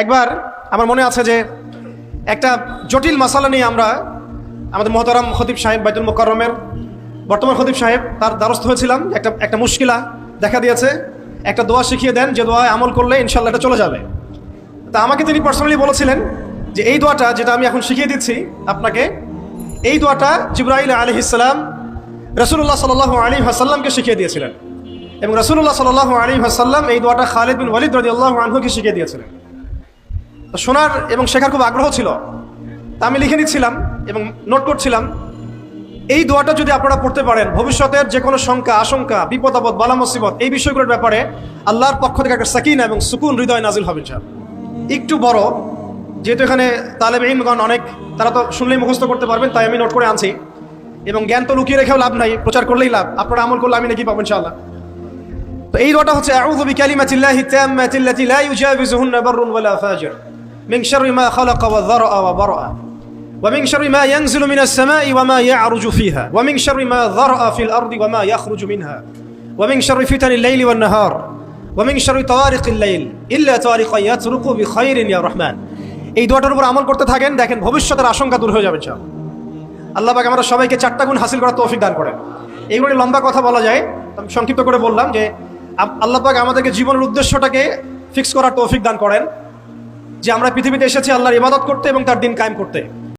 একবার আমার মনে আছে যে একটা জটিল মশালা নিয়ে আমরা আমাদের মহতারাম খতিব সাহেব বাইতুল মোকরমের বর্তমান খতিব সাহেব তার দ্বারস্থ হয়েছিলাম। একটা একটা মুশকিলা দেখা দিয়েছে। একটা দোয়া শিখিয়ে দেন যে দোয়ায় আমল করলে ইনশাল্লাহ এটা চলে যাবে। তা আমাকে তিনি পার্সোনালি বলেছিলেন যে এই দোয়াটা যেটা আমি এখন শিখিয়ে দিচ্ছি আপনাকে, এই দোয়াটা জিব্রাইল আলী ইসলাম রসুল্লাহ সাল আলী হাসাল্লামকে শিখিয়ে দিয়েছিলেন। এবং রসুল্লাহ সাল আলী হাসাল্লাম এই দোয়াটা খালিদ বিন ওয়ালিদ রদি আল্লাহ আনহুকে শিখিয়ে দিয়েছিলেন। শোনার এবং শেখার খুব আগ্রহ ছিল। তা আমি লিখে নিচ্ছিলাম এবং নোট করছিলাম, এই দোয়াটা যদি আপনারা পড়তে পারেন, ভবিষ্যতের যে কোনো শঙ্কা, আশঙ্কা, বিপদ, আপদ, বালা, মুসিবত, এই বিষয়গুলোর ব্যাপারে আল্লাহর পক্ষ থেকে একটা সাকিন এবং সুকুন হৃদয় নাজিল হবে ইনশাল একটু বড়, যেহেতু এখানে তালেব ইমগণ অনেক, তারা তো শুনলেই মুখস্থ করতে পারবেন, তাই আমি নোট করে আনছি। এবং জ্ঞান তো লুকিয়ে রেখেও লাভ নাই, প্রচার করলেই লাভ, আপনারা আমল করলে আমি নাকি পাবো ইনশাআল্লাহ। তো এই দোয়াটা হচ্ছে মিন শাররি মা খালাকা ওয়া যারআ ওয়া বারআ ومن شر ما ينزل من السماء وما يعرج فيها ومن شر ما ذرأ في الأرض وما يخرج منها ومن شر فتن الليل والنهار ومن شر طوارق الليل إلا طارقا يطرق بخير يا رحمن এই দোয়াটার উপর আমল করতে থাকেন দেখেন ভবিষ্যতের আশঙ্কা দূর হয়ে যাবে ইনশাআল্লাহ আল্লাহ পাক আমরা সবাইকে চারটা গুণ হাসিল করার তৌফিক দান করেন এইগুলো নিয়ে লম্বা কথা বলা যায় আমি সংক্ষিপ্ত করে বললাম যে আপ- আল্লাহ পাক আমাদেরকে জীবনের উদ্দেশ্যটাকে ফিক্স করার তৌফিক দান করেন যে আমরা পৃথিবীতে এসেছি আল্লাহর ইবাদত করতে এবং তার দিন কায়েম করতে।